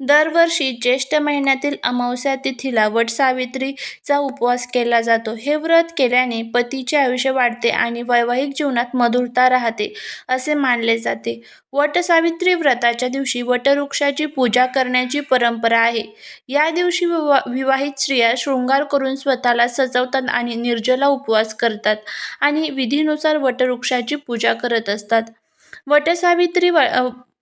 दरवर्षी ज्येष्ठ महिन्यातील अमावस्या तिथीला वटसावित्रीचा उपवास केला जातो. हे व्रत केल्याने पतीचे आयुष्य वाढते आणि वैवाहिक जीवनात मधुरता राहते असे मानले जाते. वटसावित्री व्रताच्या दिवशी वटवृक्षाची पूजा करण्याची परंपरा आहे. या दिवशी विवा विवाहित स्त्रिया शृंगार करून स्वतःला सजवतात आणि निर्जला उपवास करतात आणि विधीनुसार वटवृक्षाची पूजा करत असतात. वटसावित्री व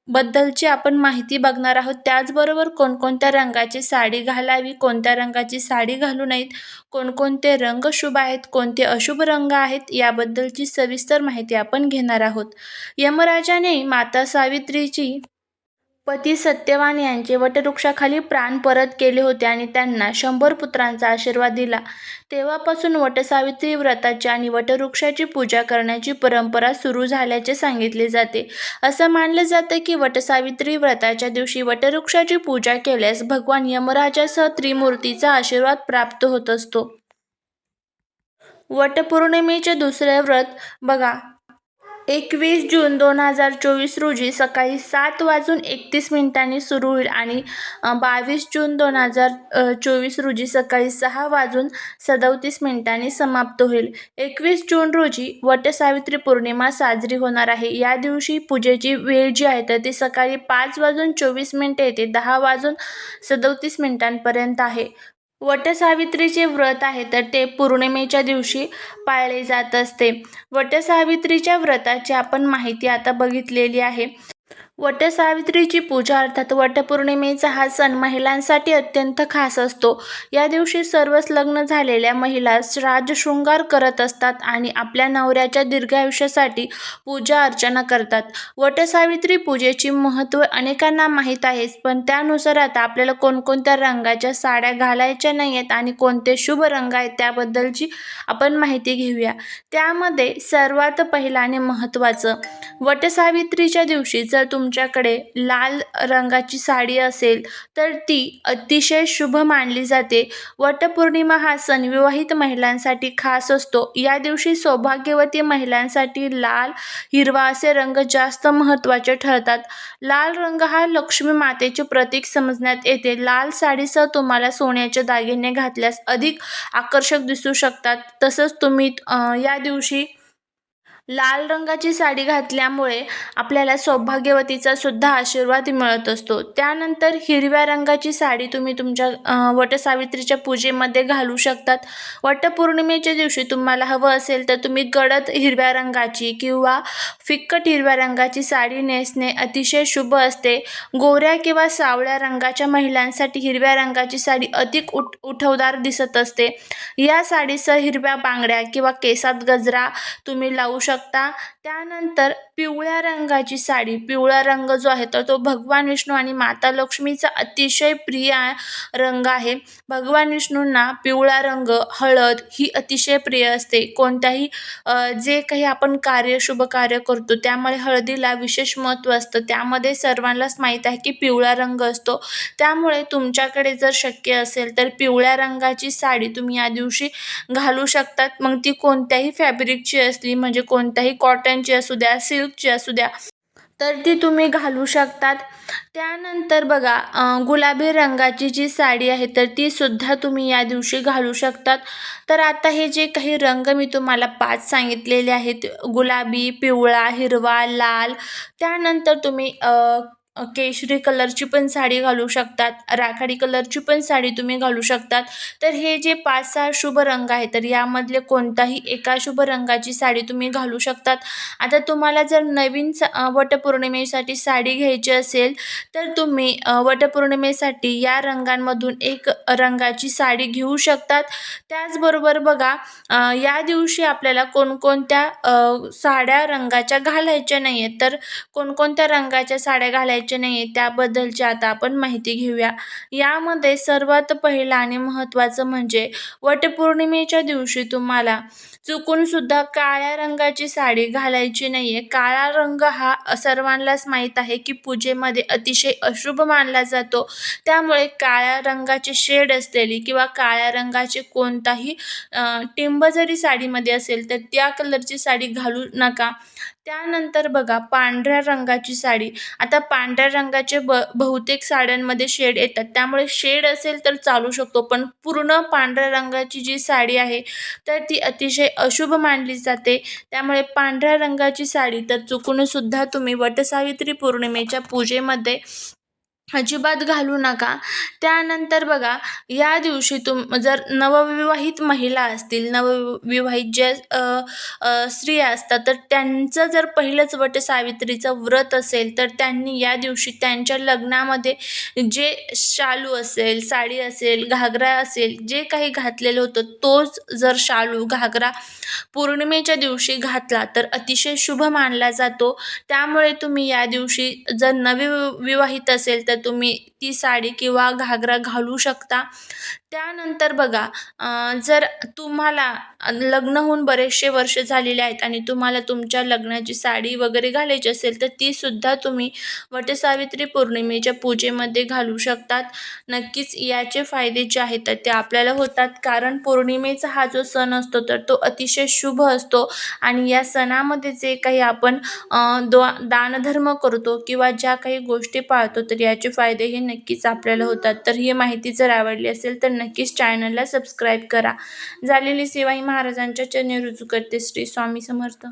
बद्दलची आपण माहिती बघणार आहोत. त्याचबरोबर कोणकोणत्या रंगाची साडी घालावी कोणत्या रंगाची साडी घालू नयेत कोणकोणते रंग शुभ आहेत कोणते अशुभ रंग आहेत याबद्दलची सविस्तर माहिती आपण घेणार आहोत. यमराजाने माता सावित्रीची पती सत्यवान यांचे वटवृक्षाखाली प्राण परत केले होते आणि त्यांना शंभर पुत्रांचा आशीर्वाद दिला. तेव्हापासून वटसावित्री व्रताची आणि वटवृक्षाची पूजा करण्याची परंपरा सुरू झाल्याचे सांगितले जाते. असं मानलं जातं की वटसावित्री व्रताच्या दिवशी वटवृक्षाची पूजा केल्यास भगवान यमराजासह त्रिमूर्तीचा आशीर्वाद प्राप्त होत असतो. वटपौर्णिमेचे दुसरे व्रत बघा. एकवीस जून दोन हजार चोवीस रोजी सकाळी सात वाजून एकतीस मिनिटांनी सुरू होईल आणि बावीस जून दोन हजार चोवीस रोजी सकाळी सहा वाजून सदतीस मिनिटांनी समाप्त होईल. एकवीस जून रोजी वटसावित्री पौर्णिमा साजरी होणार आहे. या दिवशी पूजेची वेळ जी आहे तर ती सकाळी पाच वाजून चोवीस मिनिटे ते दहा वाजून सदतीस मिनिटांपर्यंत आहे. वटसावित्रीचे व्रत आहे तर ते पौर्णिमेच्या दिवशी पाळले जात असते. वटसावित्रीच्या व्रताची आपण माहिती आता बघितलेली आहे. वटसावित्रीची पूजा अर्थात वटपौर्णिमेचा हा सण महिलांसाठी अत्यंत खास असतो. या दिवशी सर्वच लग्न झालेल्या महिला राजशृंगार करत असतात आणि आपल्या नवऱ्याच्या दीर्घायुष्यासाठी पूजा अर्चना करतात. वटसावित्री पूजेची महत्त्व अनेकांना माहीत आहेच पण त्यानुसार आता आपल्याला कोणकोणत्या रंगाच्या साड्या घालायच्या नाही आहेत आणि कोणते शुभ रंग आहेत त्याबद्दलची आपण माहिती घेऊया. त्यामध्ये सर्वात पहिला आणि महत्त्वाचं वटसावित्रीच्या दिवशी जर तुम तुमच्याकडे लाल रंगाची साडी असेल तर ती अतिशय शुभ मानली जाते. वटपौर्णिमा हा सण विवाहित महिलांसाठी खास असतो. या दिवशी सौभाग्यवती महिलांसाठी लाल हिरवा असे रंग जास्त महत्त्वाचे ठरतात. लाल रंग हा लक्ष्मी मातेचे प्रतीक समजण्यात येते. लाल साडीसह तुम्हाला सोन्याचे दागिने घातल्यास अधिक आकर्षक दिसू शकतात. तसंच तुम्ही या दिवशी लाल रंगाची साडी घातल्यामुळे आपल्याला सौभाग्यवतीचा सुद्धा आशीर्वाद मिळत असतो. त्यानंतर हिरव्या रंगाची साडी तुम्ही तुमच्या वटसावित्रीच्या पूजेमध्ये घालू शकतात. वटपौर्णिमेच्या दिवशी तुम्हाला हवं असेल तर तुम्ही गडद हिरव्या रंगाची किंवा फिक्कट हिरव्या रंगाची साडी नेसणे अतिशय शुभ असते. गोऱ्या किंवा सावळ्या रंगाच्या महिलांसाठी हिरव्या रंगाची साडी अधिक उठ उठवदार दिसत असते. या साडीसह हिरव्या बांगड्या किंवा केसात गजरा तुम्ही लावू शकता. शकता. त्यानंतर पिवळ्या रंगाची साडी पिवळा रंग जो आहे तर तो भगवान विष्णू आणि माता लक्ष्मीचा अतिशय प्रिय रंग आहे. भगवान विष्णूंना पिवळा रंग हळद ही अतिशय प्रिय असते. कोणत्याही जे काही आपण कार्य शुभ कार्य करतो त्यामुळे हळदीला विशेष महत्त्व असतं. त्यामध्ये सर्वांनाच माहीत आहे की पिवळा रंग असतो. त्यामुळे तुमच्याकडे जर शक्य असेल तर पिवळ्या रंगाची साडी तुम्ही या दिवशी घालू शकतात. मग ती कोणत्याही फॅब्रिकची असली म्हणजे कोण कोणत्याही कॉटनची असू द्या सिल्कची असू द्या तर ती तुम्ही घालू शकतात. त्यानंतर बघा गुलाबी रंगाची जी साडी आहे तर ती सुद्धा तुम्ही या दिवशी घालू शकतात. तर आता हे जे काही रंग मी तुम्हाला पाच सांगितलेले आहेत गुलाबी पिवळा हिरवा लाल त्यानंतर तुम्ही केशरी कलरची पण साडी घालू शकतात राखाडी कलरची पण साडी तुम्ही घालू शकतात. तर हे जे पाच सहा शुभ रंग आहेत तर यामधले कोणताही एका शुभ रंगाची साडी तुम्ही घालू शकतात. आता तुम्हाला जर नवीन सा वटपौर्णिमेसाठी साडी घ्यायची असेल तर तुम्ही वटपौर्णिमेसाठी या रंगांमधून एक रंगाची साडी घेऊ शकतात. त्याचबरोबर बघा या दिवशी आपल्याला कोणकोणत्या साड्या रंगाच्या घालायच्या नाही आहेत तर कोणकोणत्या रंगाच्या साड्या घालायच्या घालायचे नाही आहे त्याबद्दलची आता आपण माहिती घेऊया. यामध्ये सर्वात पहिलं आणि महत्त्वाचं म्हणजे वटपौर्णिमेच्या दिवशी तुम्हाला चुकून सुद्धा काळ्या रंगाची साडी घालायची नाही आहे काळा रंग हा सर्वांनाच माहीत आहे की पूजेमध्ये अतिशय अशुभ मानला जातो. त्यामुळे काळ्या रंगाची शेड असलेली किंवा काळ्या रंगाची कोणताही टिंब जरी साडीमध्ये असेल तर त्या कलरची साडी घालू नका. त्यानंतर बघा पांढऱ्या रंगाची साडी. आता पांढऱ्या रंगाचे ब बहुतेक साड्यांमध्ये शेड येतात. त्यामुळे शेड असेल तर चालू शकतो पण पूर्ण पांढऱ्या रंगाची जी साडी आहे तर ती अतिशय अशुभ मानली जाते. त्यामुळे पांढऱ्या रंगाची साडी तर चुकूनसुद्धा तुम्ही वटसावित्री पौर्णिमेच्या पूजेमध्ये अजिबात घालू नका. त्यानंतर बघा या दिवशी तुम जर नवविवाहित महिला असतील नवविवाहित ज्या स्त्रिया असतात तर त्यांचं जर पहिलंच वट सावित्रीचं व्रत असेल तर त्यांनी या दिवशी त्यांच्या लग्नामध्ये जे शालू असेल साडी असेल घागरा असेल जे काही घातलेलं होतं तोच जर शालू घागरा पौर्णिमेच्या दिवशी घातला तर अतिशय शुभ मानला जातो. त्यामुळे तुम्ही या दिवशी जर नवी विवाहित असेल तर तुम्ही ती साडी किंवा घागरा घालू शकता. त्यानंतर बघा जर तुम्हाला लग्न होऊन बरेचसे वर्ष झालेले आहेत आणि तुम्हाला तुमच्या लग्नाची साडी वगैरे घालायची असेल तर तीसुद्धा तुम्ही वटसावित्री पौर्णिमेच्या पूजेमध्ये घालू शकतात. नक्कीच याचे फायदे जे आहेत तर ते आपल्याला होतात. कारण पौर्णिमेचा हा जो सण असतो तर तो अतिशय शुभ असतो. आणि या सणामध्ये जे काही आपण दो दानधर्म करतो किंवा ज्या काही गोष्टी पाळतो तर याचे फायदे हे नक्कीच आपल्याला होतात. तर ही माहिती जर आवडली असेल तर नक्कीच चॅनलला सबस्क्राईब करा. झालेली सेवा ही महाराजांच्या चरणी रुजू करते. श्री स्वामी समर्थ.